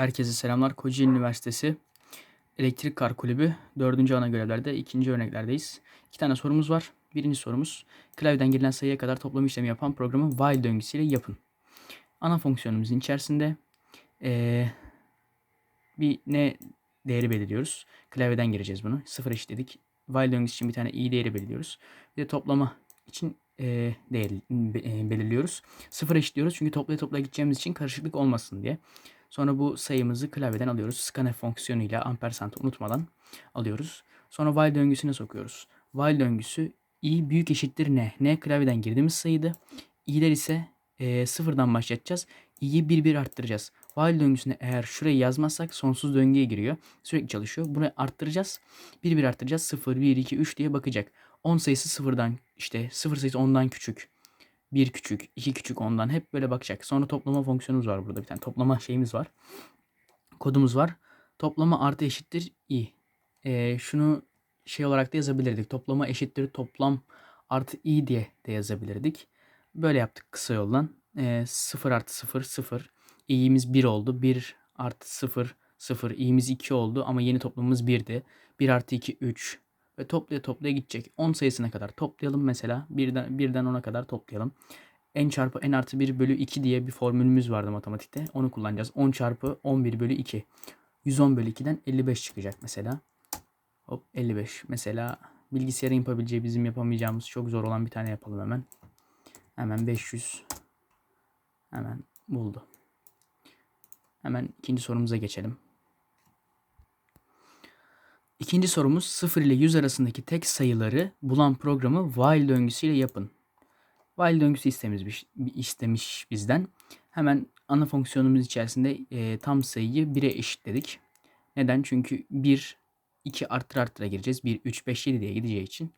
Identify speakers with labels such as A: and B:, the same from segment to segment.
A: Herkese selamlar. Kocaeli Üniversitesi Elektrik Kar Kulübü 4. ana görevlerde ikinci örneklerdeyiz. İki tane sorumuz var. Birinci sorumuz klavyeden girilen sayıya kadar toplam işlemi yapan programı while döngüsüyle yapın. Ana fonksiyonumuzun içerisinde eee, bir ne değeri belirliyoruz. Klavyeden gireceğiz bunu. Sıfır eşitledik. While döngüsü için bir tane i değeri belirliyoruz. Bir de toplama için eee değer eee, belirliyoruz. Sıfır eşitliyoruz çünkü toplaya toplaya gideceğimiz için karışıklık olmasın diye. Sonra bu sayımızı klavyeden alıyoruz. Scanf fonksiyonuyla ampersand unutmadan alıyoruz. Sonra while döngüsüne sokuyoruz. While döngüsü i büyük eşittir ne? Ne klavyeden girdiğimiz sayıydı. i'ler ise eee, sıfırdan başlatacağız. i'yi bir bir arttıracağız. While döngüsüne eğer şurayı yazmazsak sonsuz döngüye giriyor. Sürekli çalışıyor. Bunu arttıracağız. Bir bir arttıracağız. 0, 1, 2, 3 diye bakacak. 10 sayısı sıfırdan işte 0 sayısı 10'dan küçük. 1 küçük, 2 küçük ondan hep böyle bakacak. Sonra toplama fonksiyonumuz var burada bir tane. Toplama şeyimiz var. Kodumuz var. Toplama artı eşittir i. Ee, şunu şey olarak da yazabilirdik. Toplama eşittir toplam artı i diye de yazabilirdik. Böyle yaptık kısa yoldan. Ee, 0 artı 0 0. i'miz 1 oldu. 1 artı 0 0. i'miz 2 oldu ama yeni toplamımız 1'di. 1 artı 2 3. Ve toplaya toplaya gidecek. 10 sayısına kadar toplayalım mesela. Birden, birden 10'a kadar toplayalım. n çarpı n artı 1 bölü 2 diye bir formülümüz vardı matematikte. Onu kullanacağız. 10 çarpı 11 bölü 2. 110 bölü 2'den 55 çıkacak mesela. Hop 55. Mesela bilgisayarın yapabileceği bizim yapamayacağımız çok zor olan bir tane yapalım hemen. Hemen 500. Hemen buldu. Hemen ikinci sorumuza geçelim. İkinci sorumuz 0 ile 100 arasındaki tek sayıları bulan programı while döngüsüyle yapın. While döngüsü istemiş, istemiş bizden. Hemen ana fonksiyonumuz içerisinde e, tam sayıyı 1'e eşitledik. Neden? Çünkü 1, 2 arttır arttıra gireceğiz. 1, 3, 5, 7 diye gideceği için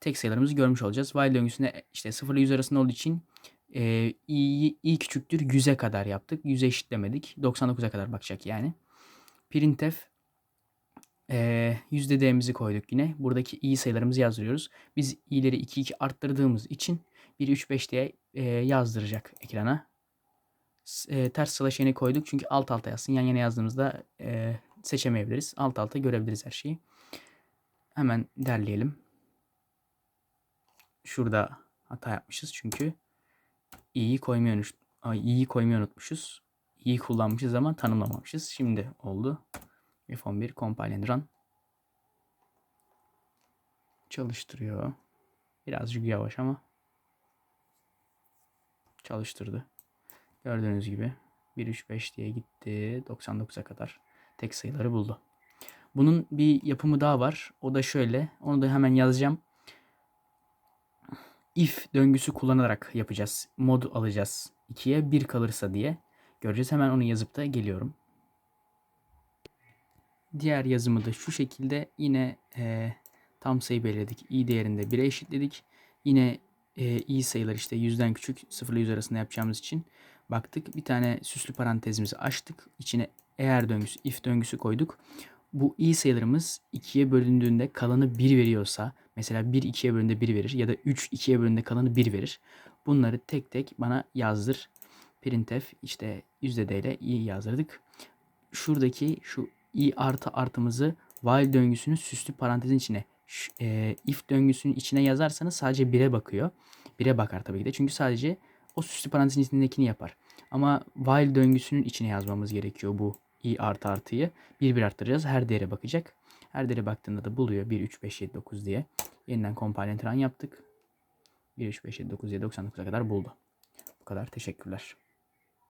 A: tek sayılarımızı görmüş olacağız. While döngüsünde işte 0 ile 100 arasında olduğu için e, i'yi i küçüktür 100'e kadar yaptık. 100'e eşitlemedik. 99'a kadar bakacak yani. Printf yüzde d'mizi koyduk yine. Buradaki i sayılarımızı yazdırıyoruz. Biz i'leri 2 2 arttırdığımız için 1 3 5 diye e, yazdıracak ekrana. E, ters slash n'i koyduk çünkü alt alta yazsın. Yan yana yazdığımızda e, seçemeyebiliriz. Alt alta görebiliriz her şeyi. Hemen derleyelim. Şurada hata yapmışız çünkü i'yi koymayı, i'yi koymayı unutmuşuz. i'yi kullanmışız ama tanımlamamışız. Şimdi oldu. F11 compile and run. Çalıştırıyor. Birazcık yavaş ama çalıştırdı. Gördüğünüz gibi 1 3 5 diye gitti 99'a kadar tek sayıları buldu. Bunun bir yapımı daha var. O da şöyle. Onu da hemen yazacağım. If döngüsü kullanarak yapacağız. Mod alacağız. 2'ye 1 kalırsa diye. Göreceğiz. Hemen onu yazıp da geliyorum. Diğer yazımı da şu şekilde yine e, tam sayı belirledik. i değerinde 1'e eşitledik. Yine e, i sayılar işte 100'den küçük 0 ile 100 arasında yapacağımız için baktık. Bir tane süslü parantezimizi açtık. İçine eğer döngüsü, if döngüsü koyduk. Bu i sayılarımız 2'ye bölündüğünde kalanı 1 veriyorsa mesela 1 2'ye bölündüğünde 1 verir ya da 3 2'ye bölündüğünde kalanı 1 verir. Bunları tek tek bana yazdır. Printf işte %d ile i yazdırdık. Şuradaki şu i artı artımızı while döngüsünün süslü parantezin içine e, if döngüsünün içine yazarsanız sadece 1'e bakıyor. 1'e bakar tabii ki de. Çünkü sadece o süslü parantezin içindekini yapar. Ama while döngüsünün içine yazmamız gerekiyor bu i artı artıyı. 1 1 arttıracağız. Her değere bakacak. Her değere baktığında da buluyor. 1 3 5 7 9 diye. Yeniden compile run yaptık. 1 3 5 7 9 diye 99'a kadar buldu. Bu kadar. Teşekkürler.